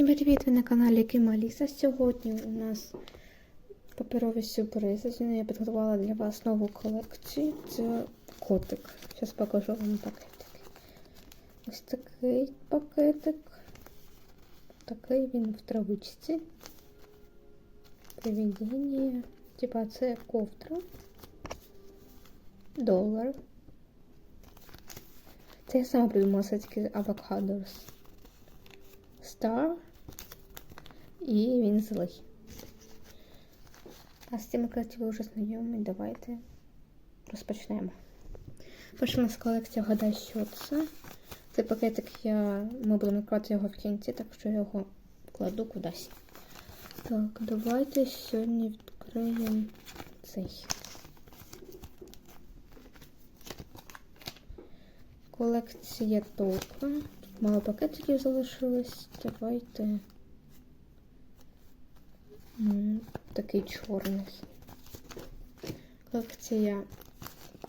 Всім привіт! Ви на каналі Кималіса. Сьогодні у нас паперові сюрпризи. Сьогодні я підготувала для вас нову колекцію. Це котик. Зараз покажу вам пакетик. Ось такий пакетик. Такий він в травичці. Привідіння. Типа це ковдра. Долар. Це я сама придумала все-таки авокадос. Star. І він злий. А з цими колекцій ви вже знайомі. Давайте розпочнемо. Перша у нас колекція вгадай, що це. Цей пакетик я... ми будемо відкривати його в кінці, так що я його кладу кудись. Так, давайте сьогодні відкриємо цей. Колекція тока. Тут мало пакетиків залишилось. Давайте. Такий чорний. Колекція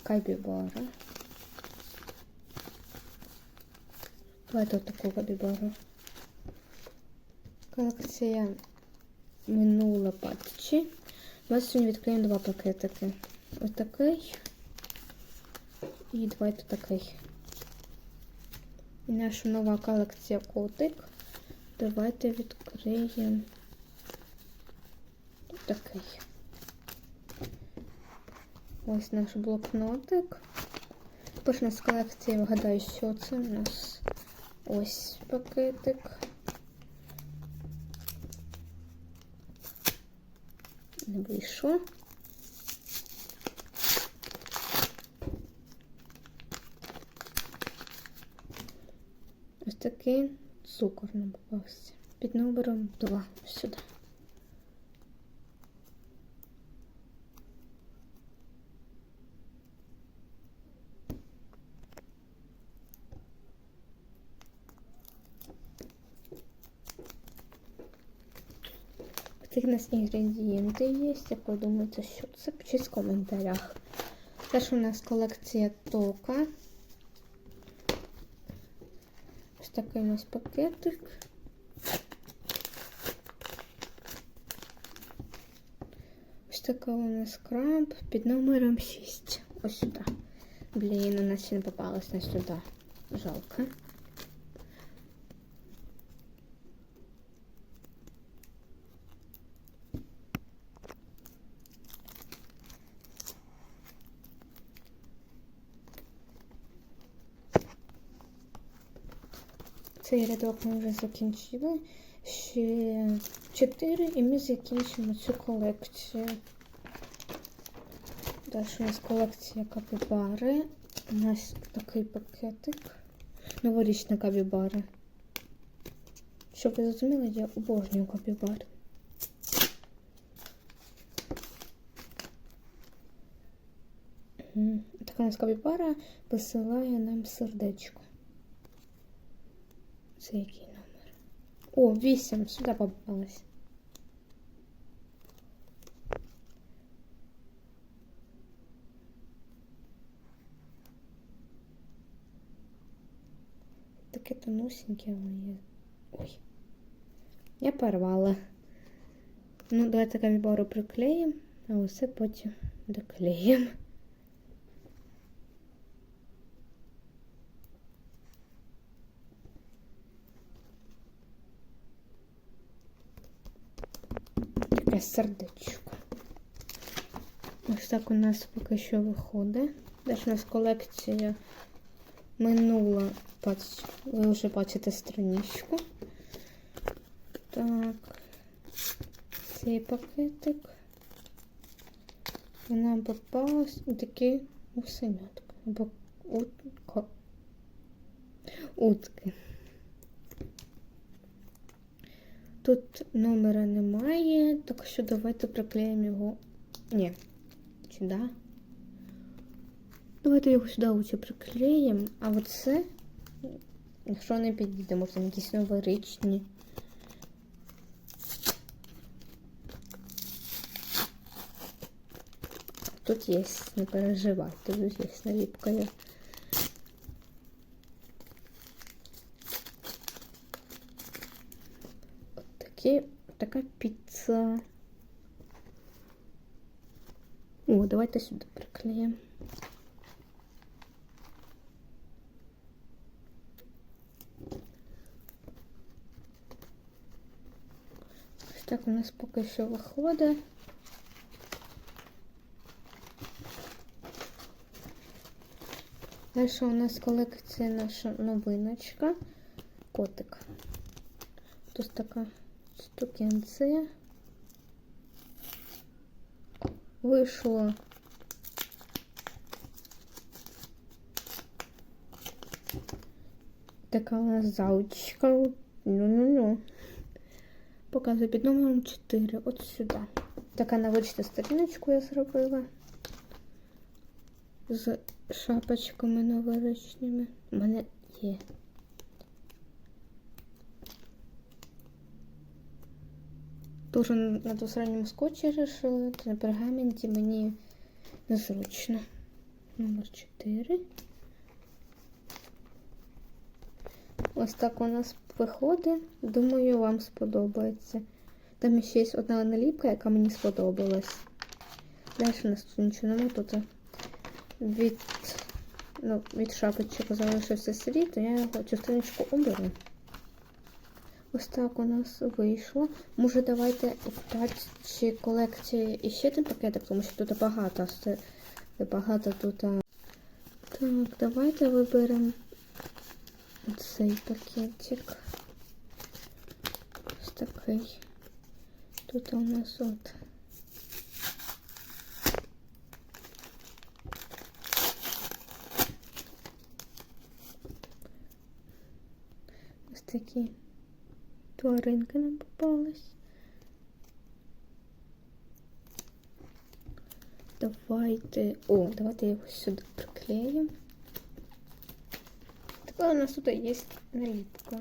кабібара. Давайте таку кабібару. Колекція минула патчі. Ми сьогодні відкриємо два пакетики. Ось такий. І давайте такий. І наша нова колекція котик. Давайте відкриємо такий. Ось наш блокнотик. Тепер у нас колекція, вгадаю, що це у нас ось пакетик. Не вийшло. Ось такий цукор нам попався. Під номером 2 сюди. Таких у нас інгредієнти є. Як ви думаєте, що це? Пишіть в коментарях. Теж у нас колекція тока. Ось такий у нас пакетик. Ось така у нас краб під номером 6. Ось сюди. Блін, у нас ще не попалась на сюди. Жалко. Цей рядок ми вже закінчили. Ще 4 і ми закінчимо цю колекцію. Далі у нас колекція капібари. У нас такий пакетик. Новорічна капібара. Щоб ви зрозуміли, я обожнюю капібари. Така у нас капібара посилає нам сердечко. Це який номер? О, 8. Сюди попалась. Таке тонусеньке воно. Ой. Я порвала. Ну, давайте кавібару приклеїмо, а усе потім доклеїмо. Таке сердечко. Ось так у нас поки що виходить. Далі у нас колекція минула. Ви вже бачите страничку. Так. Цей пакетик. Нам попалась такі усенятки. Або утка. Утки. Тут номера немає, так що давайте приклеїмо його. Ні. Да? Давайте його сюди оце приклеїмо. А оце, якщо не підійде, може там якісь новорічні. Тут є, не переживайте, тут є наліпка. є. Такі, така піца. О, давайте сюди приклеїмо. Ось так у нас поки що виходить. Далі у нас колекція наша новиночка. Котик. Тут така штукенція. Вийшло така у нас заучка. Ну-ну-ну. Показую під номером 4. От сюди. Така навична сторіночку я зробила. З шапочками новорічними. У мене є. Дуже на двосторонньому скотчі решила, то на пергаменті мені незручно. Номер 4. Ось так у нас виходить. Думаю, вам сподобається. Там ще є одна наліпка, яка мені сподобалась. Далі у нас тут нічого немає. Тут від, ну, від шапочок залишився слід, то я його частиночку оберу. Ось так у нас вийшло. Може, давайте в пачці колекції іще один пакетик, тому що тут багато. Багато тут. Так, давайте виберемо цей пакетик. Ось такий. Тут у нас от. Ось такі тваринки нам попались. Давайте. О, давайте його сюди приклеїмо. Тепер у нас тут є наліпка.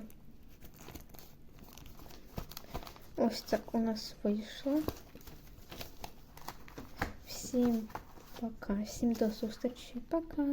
Ось так у нас вийшло. Всім пока. Всім до зустрічі. Пока.